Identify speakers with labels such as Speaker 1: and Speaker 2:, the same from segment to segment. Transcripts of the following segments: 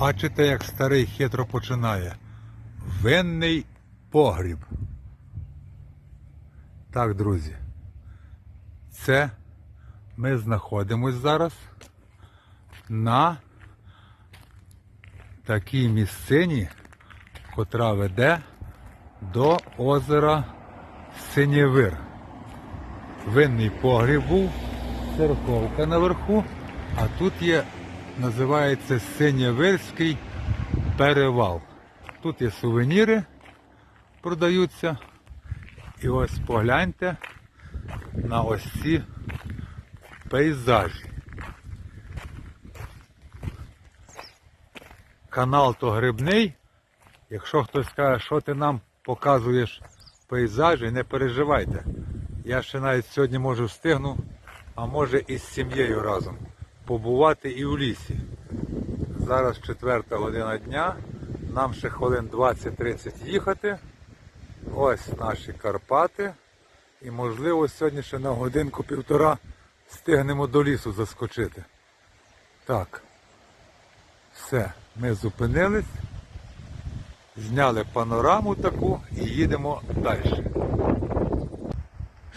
Speaker 1: Бачите, як старий хитро починає. Винний погріб. Так, друзі. Це ми знаходимось зараз на такій місцині, котра веде до озера Синєвир. Винний погріб був, церковка наверху, а тут є, називається Синєвирський перевал. Тут є сувеніри, продаються. І ось погляньте на ось ці пейзажі. Канал то грибний. Якщо хтось скаже, що ти нам показуєш пейзажі, не переживайте. Я ще навіть сьогодні можу встигну, а може і з сім'єю разом побувати і в лісі. Зараз четверта година дня, нам ще хвилин 20-30 їхати. Ось наші Карпати. І можливо сьогодні ще на годинку-півтора встигнемо до лісу заскочити. Так. Все, ми зупинились, зняли панораму таку і їдемо далі.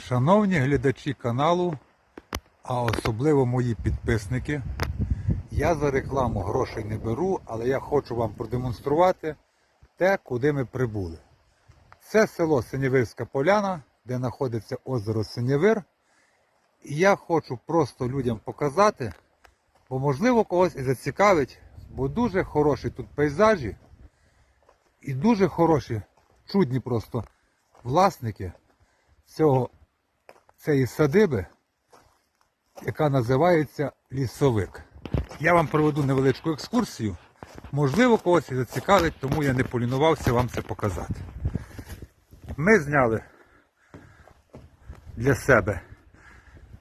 Speaker 1: Шановні глядачі каналу, а особливо мої підписники, я за рекламу грошей не беру, але я хочу вам продемонструвати те, куди ми прибули. Це село Синєвирська Поляна, де знаходиться озеро Синєвир. І я хочу просто людям показати, бо можливо когось і зацікавить, бо дуже хороші тут пейзажі і дуже хороші, чудні просто власники цього, цієї садиби, яка називається Лісовик. Я вам проведу невеличку екскурсію. Можливо, когось і зацікавить, тому я не полінувався вам це показати. Ми зняли для себе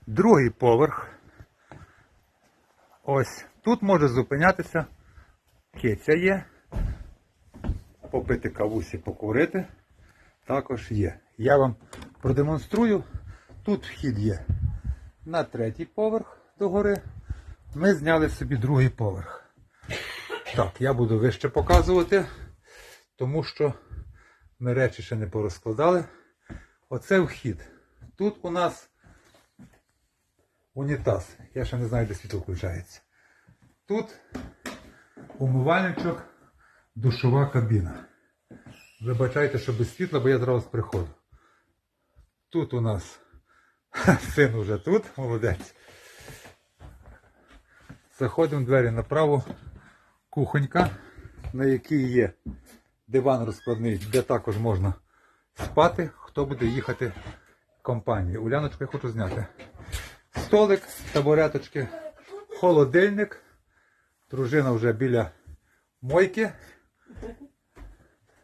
Speaker 1: другий поверх. Ось тут може зупинятися киця є. Попити кавусі, покурити. Також є. Я вам продемонструю. Тут вхід є на третій поверх догори. Ми зняли собі другий поверх. Так, я буду вище показувати, тому що ми речі ще не порозкладали. Оце вхід. Тут у нас унітаз. Я ще не знаю, де світло включається. Тут умивальничок, душова кабіна. Вибачайте, що без світла, бо я зараз приходжу. Тут у нас син уже тут, молодець. Заходимо в двері направо. Кухонька, на якій є диван розкладний, де також можна спати, хто буде їхати компанією. Уляночку я хочу зняти. Столик, табуреточки, холодильник. Дружина вже біля мойки.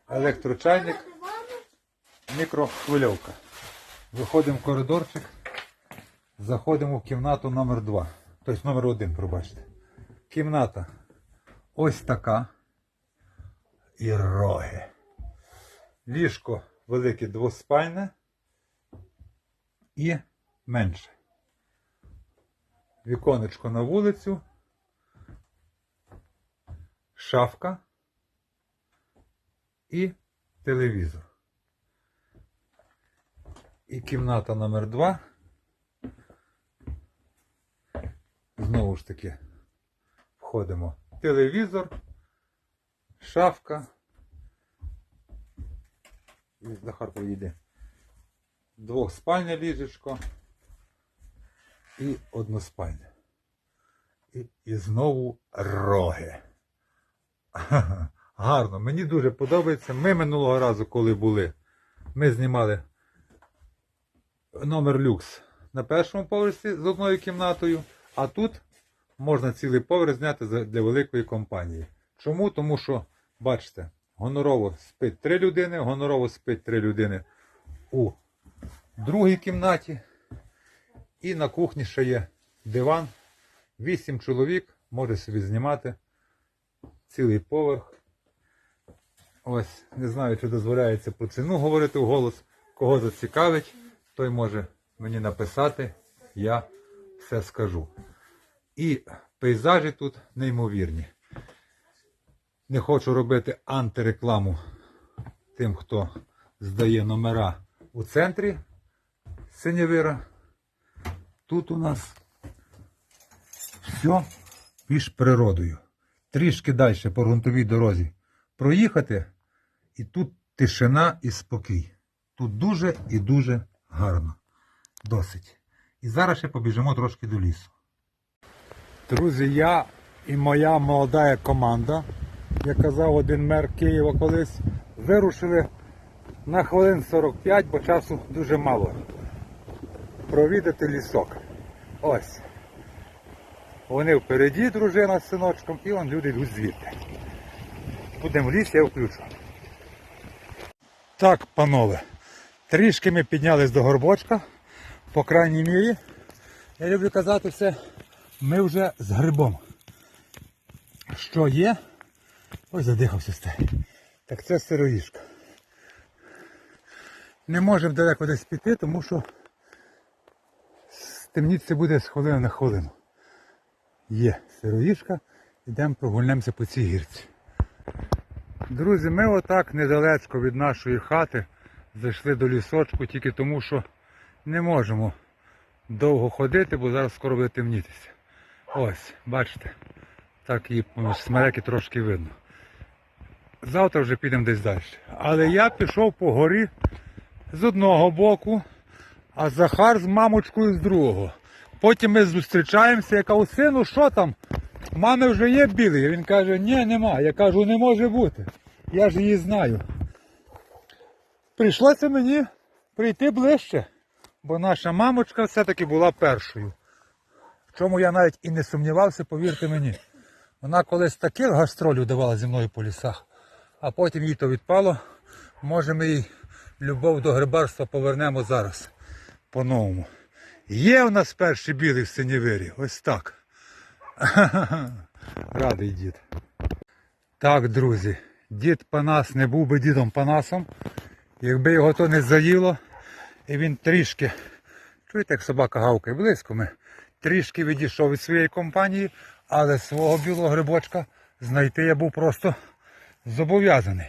Speaker 1: Електрочайник, мікрохвильовка. Виходимо в коридорчик, заходимо в кімнату номер 2 Тобто номер 1, пробачте. Кімната ось така. І роги. Ліжко велике двоспальне і менше. Віконечко на вулицю. Шафка і телевізор. І кімната номер 2 Знову ж таки, входимо. Телевізор, шафка. Захар поїде. Двохспальне ліжечко і односпальне. І, і знову роги. Гарно, мені дуже подобається. Ми минулого разу, коли були, ми знімали номер люкс на першому поверсі з одною кімнатою, а тут можна цілий поверх зняти для великої компанії. Чому? Тому що, бачите, гонорово спить три людини, гонорово спить три людини у другій кімнаті. І на кухні ще є диван. Вісім чоловік може собі знімати цілий поверх. Ось, не знаю, чи дозволяється про ціну говорити вголос. Кого зацікавить, той може мені написати, я все скажу. І пейзажі тут неймовірні. Не хочу робити антирекламу тим, хто здає номера у центрі Синєвира. Тут у нас все між природою. Трішки далі по ґрунтовій дорозі проїхати, і тут тишина і спокій. Тут дуже і дуже гарно. Досить. І зараз ще побіжимо трошки до лісу. Друзі, я і моя молода команда, як казав один мер Києва колись, вирушили на хвилин 45, бо часу дуже мало. Провідати лісок. Ось. Вони впереді, дружина з синочком, і вон люди йдуть звідти. Будемо в ліс, я включу. Так, панове, трішки ми піднялись до горбочка, по крайній мірі. Я люблю казати все, ми вже з грибом. Що є? Ой, задихався стей. Так це сироїшка. Не можемо далеко десь піти, тому що стемніться буде з хвилини на хвилину. Є сироїшка, йдемо прогульнемося по цій гірці. Друзі, ми отак недалечко від нашої хати зайшли до лісочку тільки тому, що не можемо довго ходити, бо зараз скоро буде темнітися. Ось, бачите, так її смереки трошки видно. Завтра вже підемо десь далі. Але я пішов по горі з одного боку, а Захар з мамочкою з другого. Потім ми зустрічаємося, я кажу, сину, що там? Мами вже є білий. Він каже, ні, нема. Я кажу, не може бути. Я ж її знаю. Прийшлося мені прийти ближче, бо наша мамочка все-таки була першою. В чому я навіть і не сумнівався, повірте мені. Вона колись таких гастролів давала зі мною по лісах, а потім їй то відпало. Може ми їй любов до грибарства повернемо зараз по-новому. Є у нас перший білий в синєвирі. Ось так. Радий дід. Так, друзі, дід Панас не був би дідом Панасом, якби його то не заїло, і він трішки, чуєте, як собака гавкає, близько ми, трішки відійшов від своєї компанії, але свого білого грибочка знайти я був просто зобов'язаний.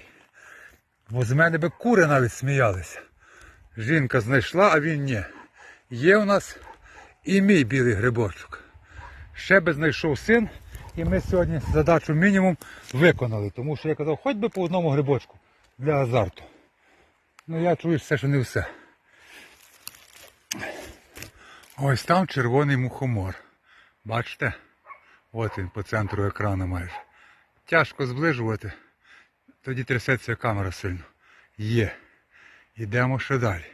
Speaker 1: Бо з мене би кури навіть сміялися. Жінка знайшла, а він ні. Є у нас і мій білий грибочок. Ще би знайшов син, і ми сьогодні задачу мінімум виконали. Тому що я казав, хоч би по одному грибочку для азарту. Ну я чую все, що не все. Ось там червоний мухомор. Бачите? От він по центру екрану майже. Тяжко зближувати. Тоді трясеться камера сильно. Є. Йдемо ще далі.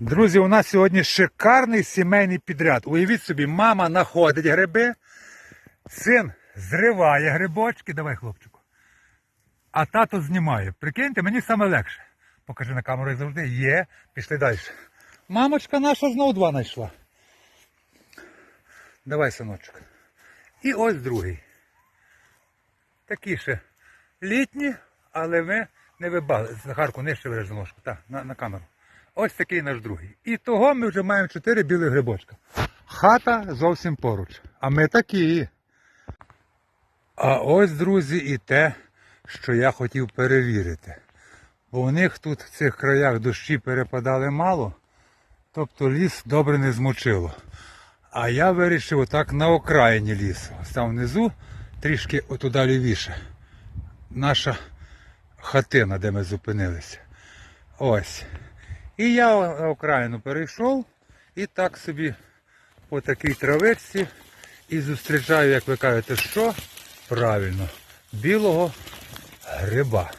Speaker 1: Друзі, у нас сьогодні шикарний сімейний підряд. Уявіть собі, мама знаходить гриби, син зриває грибочки. Давай, хлопчику. А тато знімає. Прикиньте, мені саме легше. Покажи на камеру, як завжди. Є. Пішли далі. Мамочка наша знову два знайшла. Давай, синочок. І ось другий. Такі ще літні, але ми не вибали. Захарку нижче береш ножку. Так, на, на камеру. Ось такий наш другий. І того ми вже маємо чотири білих грибочка. Хата зовсім поруч. А ми такі. А ось, друзі, і те, що я хотів перевірити. Бо у них тут в цих краях дощі перепадали мало, тобто ліс добре не змочило. А я вирішив отак на окраїні лісу. Ось там внизу, трішки отуда лівіше. Наша хатина, де ми зупинилися. Ось. І я на окраїну перейшов і так собі по такій травичці і зустрічаю, як ви кажете, що? Правильно, білого гриба.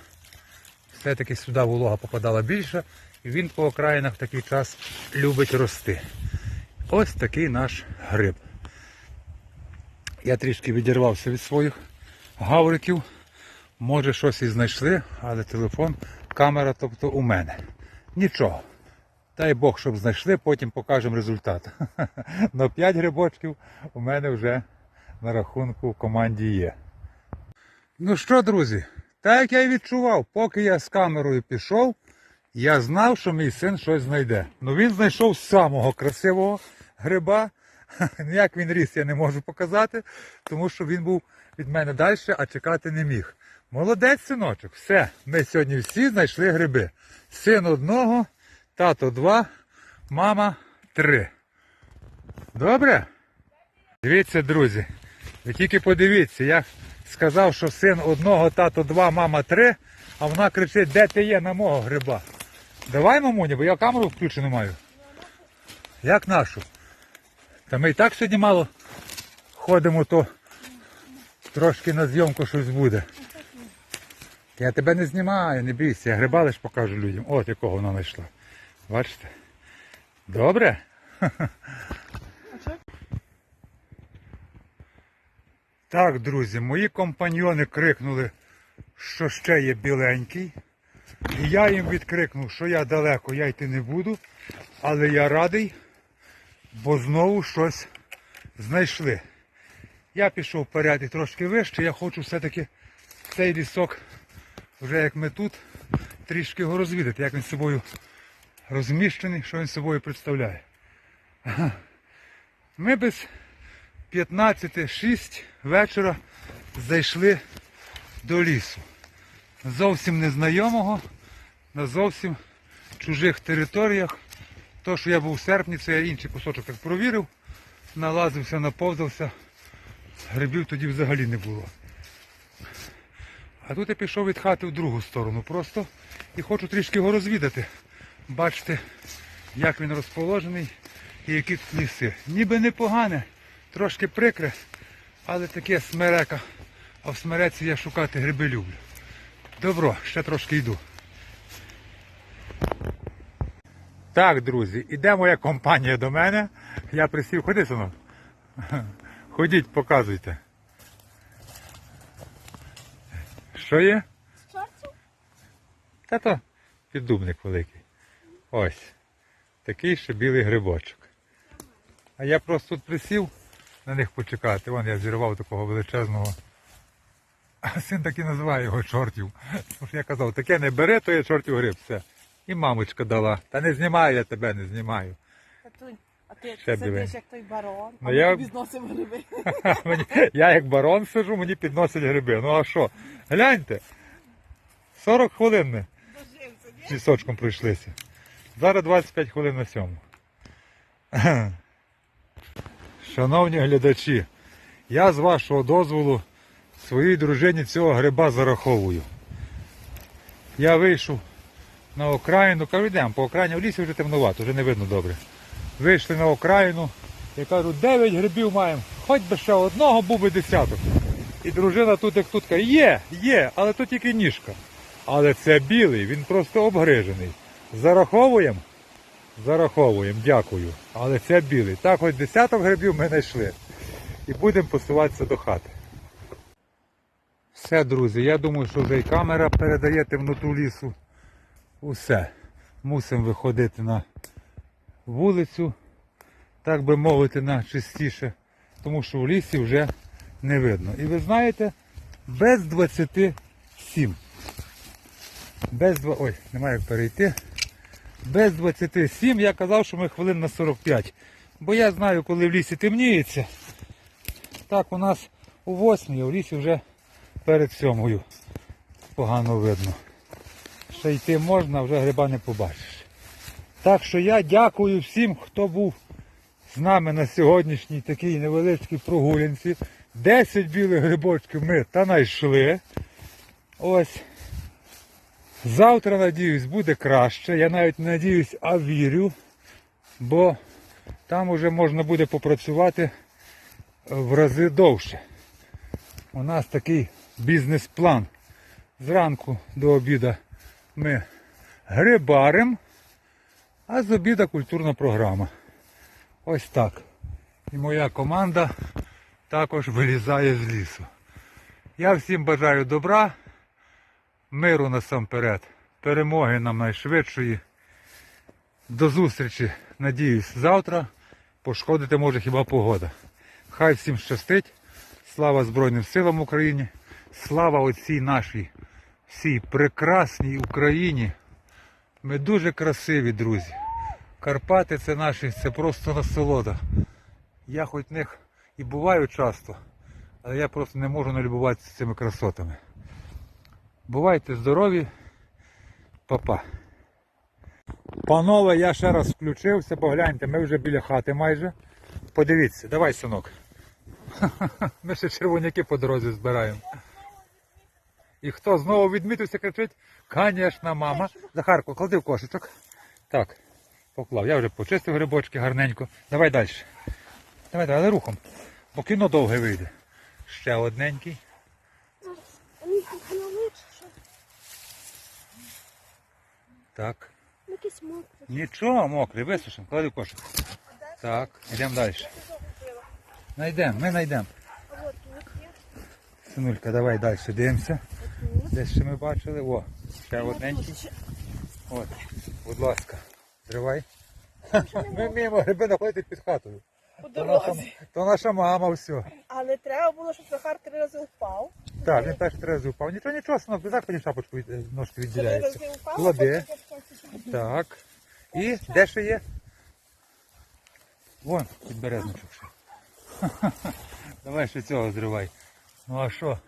Speaker 1: Все-таки сюди волога попадала більше, і він по окраїнах в такий час любить рости. Ось такий наш гриб. Я трішки відірвався від своїх гавриків. Може щось і знайшли, але телефон, камера, тобто у мене. Нічого. Дай Бог, щоб знайшли, потім покажемо результат. На 5 грибочків у мене вже на рахунку в команді є. Ну що, друзі, так як я і відчував, поки я з камерою пішов, я знав, що мій син щось знайде. Ну він знайшов самого красивого гриба, як він ріс, я не можу показати, тому що він був від мене далі, а чекати не міг. Молодець, синочок, все. Ми сьогодні всі знайшли гриби. Син одного, тато два, мама три. Добре? Дивіться, друзі. Ви тільки подивіться, я сказав, що син одного, тато два, мама три, а вона кричить, де ти є на мого гриба. Давай, мамуня, бо я камеру включену маю. Як нашу? Та ми і так сьогодні мало ходимо, то трошки на зйомку щось буде. Я тебе не знімаю, не бійся, я гриба лиш покажу людям. От якого вона знайшла. Бачите? Добре? Так, друзі, мої компаньйони крикнули, що ще є біленький. І я їм відкрикнув, що я далеко, я йти не буду, але я радий, бо знову щось знайшли. Я пішов вперед і трошки вище, я хочу все-таки цей лісок, вже як ми тут, трішки його розвідати, як він собою розміщений, що він собою представляє. Ми без 15-6 вечора зайшли до лісу. Зовсім незнайомого, на зовсім чужих територіях. То, що я був в серпні, це я інший кусочок так провірив, налазився, наповзався. Грибів тоді взагалі не було. А тут я пішов від хати в другу сторону просто і хочу трішки його розвідати. Бачите, як він розположений і які тут ліси. Ніби непогане, трошки прикре, але таке смерека. А в смереці я шукати гриби люблю. Добро, ще трошки йду. Так, друзі, іде моя компанія до мене. Я присів, ходи, синок. Ходіть, показуйте. Що є? Та то піддубник великий. Ось. Такий ще білий грибочок. А я просто тут присів на них почекати. Вон я зірвав такого величезного. А син так і називає його чортів. Тому що я казав, таке не бери, то є чортів гриб. Все. І мамочка дала. Та не знімаю я тебе, не знімаю.
Speaker 2: А ти
Speaker 1: Ще
Speaker 2: сидиш як той барон,
Speaker 1: Ну,
Speaker 2: а
Speaker 1: я-
Speaker 2: ми тобі зносимо гриби.
Speaker 1: Мені- Я як барон сижу, мені підносять гриби. Ну а що? Гляньте. 40 хвилин ми
Speaker 2: Дожився, ні?
Speaker 1: з лісочком пройшлися. Зараз 25 хвилин на сьому. Шановні глядачі, я з вашого дозволу своїй дружині цього гриба зараховую. Я вийшов на окраїну, кажу, йдемо, по окраїні в лісі вже темнувато, вже не видно добре. Вийшли на окраїну, я кажу, 9 грибів маємо, хоч би ще одного був би десяток. І дружина тут як тут каже, є, є, але то тільки ніжка. Але це білий, він просто обгрижений. Зараховуємо? Зараховуємо, дякую. Але це білий. Так, ось десяток грибів ми знайшли. І будемо посуватися до хати. Все, друзі, я думаю, що вже і камера передає темноту лісу. Усе. Мусимо виходити на вулицю, так би мовити, на чистіше, тому що в лісі вже не видно. І ви знаєте, без 27. Без два. Ой, немає як перейти. Без 27 я казав, що ми хвилин на 45. Бо я знаю, коли в лісі темніється. Так у нас у 8, а в лісі вже перед сьомою. Погано видно. Ще йти можна, вже гриба не побачиш. Так що я дякую всім, хто був з нами на сьогоднішній такій невеличкій прогулянці. 10 білих грибочків ми та знайшли. Ось. Завтра, надіюсь, буде краще. Я навіть не надіюсь, а вірю, бо там вже можна буде попрацювати в рази довше. У нас такий бізнес-план. Зранку до обіду ми грибарим, а з обіда культурна програма. Ось так. І моя команда також вилізає з лісу. Я всім бажаю добра, миру насамперед, перемоги нам найшвидшої. До зустрічі, надіюсь, завтра. Пошкодити може хіба погода. Хай всім щастить. Слава Збройним силам України. Слава оцій нашій всій прекрасній Україні. Ми дуже красиві, друзі. Карпати це наші, це просто насолода. Я хоч в них і буваю часто, але я просто не можу налюбуватися цими красотами. Бувайте здорові, папа. Панове, я ще раз включився, погляньте, ми вже біля хати майже. Подивіться, давай, синок. Ми ще червоняки по дорозі збираємо. І хто знову відмітився, кричить, звісно, мама. Захарко, клади в кошечок. Так, поклав. Я вже почистив грибочки гарненько. Давай далі. Давай, давай, рухом. Бо кіно довге вийде. Ще одненький.
Speaker 3: Вони тут лучше, що
Speaker 1: Так. Нічого, мокрий, висушимо, клади в кошик. Так, йдемо далі. Найдемо, ми знайдемо. Синулька, давай далі дивимося. Десь ще ми бачили. О, ще одненький. От, будь ласка, тривай. Ми вміємо гриби знаходити під хатою.
Speaker 2: По
Speaker 1: То наша,
Speaker 2: дорозі.
Speaker 1: то наша мама все.
Speaker 2: Але треба було, щоб Захар три рази впав.
Speaker 1: Так, він перший три рази впав. Нічого, нічого, синок, ти так потім шапочку від, ножки
Speaker 2: Три
Speaker 1: відділяється.
Speaker 2: рази впав.
Speaker 1: Клади. Так. І де ще є? Вон, підберезничок ще. Давай ще цього зривай. Ну а що?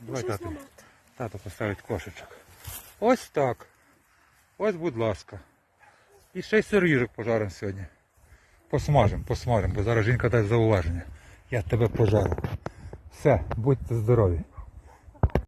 Speaker 1: Давай
Speaker 3: Щось
Speaker 1: тато. поставить кошечок. Ось так. Ось, будь ласка. І ще й сиріжок пожаримо сьогодні. Посмажемо, посмажемо, бо зараз жінка дасть зауваження. Я тебе пожарю. Все, будьте здорові.